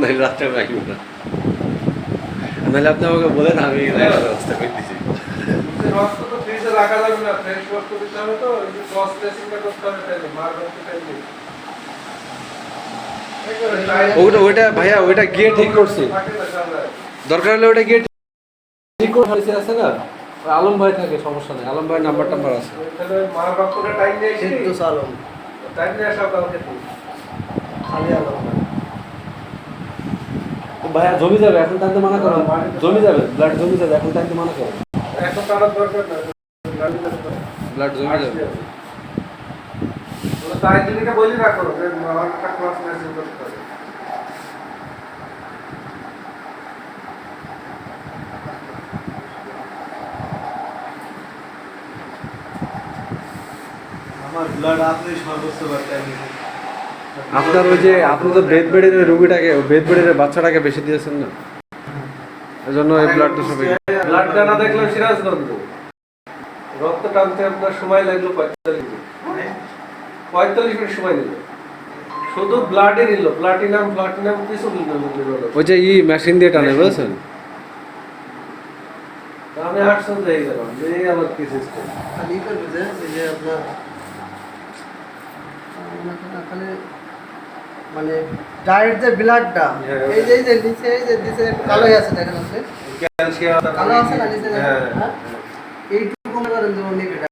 নাহলে রাত্রে আসব না। নাহলে আপনি আমাকে বলেন আমি ব্যবস্থা করে দিচ্ছি রক্ত তো ফ্রিজে রাখা যাবে না ফ্রেশ রক্ত দিতে হবে তো ক্রস টেস্টিংটা করতে হবে তাইলে মার রক্ত তাইলে। ওটা ওইটা ভাইয়া ওইটা গিয়ে ঠিক করছি। দরকার হলে ওটা গিয়ে ঠিক করে আছে না? আলম ভাই থাকে সমস্যা নেই। আলম ভাই নাম্বার টাম্বার আছে। সিদ্ধ তুই খালি আলম ভাইয়া জমি যাবে এখন টানতে মানা করো জমি যাবে ব্লাড জমি যাবে এখন টানতে মানা করো। এখন তারা দরকার না গাড়ি যেতে ব্লাড জমি যাবে। ওরা তাই দিদিকে বলি রাখো যে আমার একটা ক্রস মেসেজ করতে হবে আমার ব্লাড আপনি সর্বোচ্চ বার্তায় আপনার ওই যে আপনি তো বেদ বেডের রুগীটাকে বেদ বেডের বাচ্চাটাকে বেশি দিয়েছেন না? এই জন্য এই ব্লাডটা সবাই ব্লাডটা না দেখলাম সিরাজগঞ্জ রক্ত টানতে আপনার সময় লাগল পঁয়তাল্লিশ মিনিট পঁয়তাল্লিশ মিনিট সময় নিল। শুধু ব্লাডই নিল। প্লাটিনাম প্লাটিনাম কিছু নিল ওই যে ই মেশিন দিয়ে টানে বুঝেছেন? আমি আটশো হয়ে গেলাম এই আবার কি সিস্টেম খালি করবে যে যে আপনার মানে ডায়েট যে ব্লাডটা হ্যাঁ। এই যে এই যে নিচে এই যে নিচে কালোই আছে দেখেন আছে ক্যালসিয়াম কালো আছে না নিচে হ্যাঁ হ্যাঁ? এইটুকু মনে করেন যে